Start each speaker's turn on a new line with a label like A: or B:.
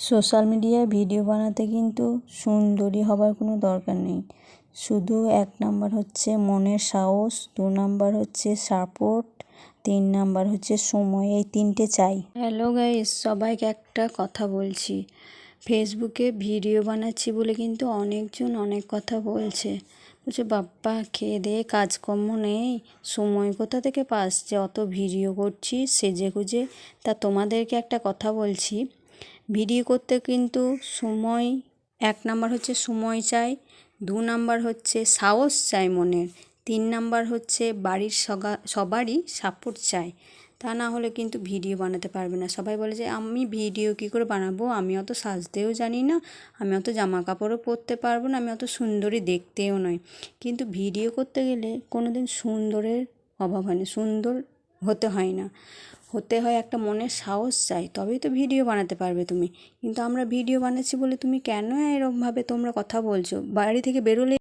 A: Social মিডিয়ায় video বানাতে কিন্তু সুন্দরী হবার কোনো দরকার নেই। শুধু এক নাম্বার হচ্ছে মনের সাহস, দু নাম্বার হচ্ছে সাপোর্ট তিন নাম্বার হচ্ছে সময়। এই তিনটে চাই। হ্যালো গাইস সবাইকে একটা কথা বলছি। ফেসবুকে ভিডিও বানাচ্ছি বলে কিন্তু অনেকজন অনেক কথা বলছে। বলছে, বাপ্পা, খেয়ে দিয়ে কাজকর্ম নেই। সময় কোথা থেকে পাস? যে অত ভিডিও করছিস, সেজে গুজে। তা তোমাদেরকে একটা কথা বলছি। ভিডিও করতে কিন্তু সময়, এক নাম্বার হচ্ছে সময় চাই, দু নাম্বার হচ্ছে সাহস চাই মনের, তিন নাম্বার হচ্ছে বাড়ির সগা, সবারই সাপোর্ট চাই। তা না হলে কিন্তু ভিডিও বানাতে পারবে না। সবাই বলে যে, আমি ভিডিও কী করে বানাবো? আমি অত সাজতেও জানি না, আমি অত জামা কাপড়ও পরতে পারব না, আমি অত সুন্দরী দেখতেও নয় কিন্তু ভিডিও করতে গেলে কোনো দিন সুন্দরের অভাব হয় না সুন্দর হতে হয় না। হতে হয় একটা মনের সাহস চাই, তবেই তো ভিডিও বানাতে পারবে তুমি। কিন্তু আমরা ভিডিও বানাচ্ছি বলে তুমি কেন এরকমভাবে তোমরা কথা বলছো? বাড়ি থেকে বেরোলে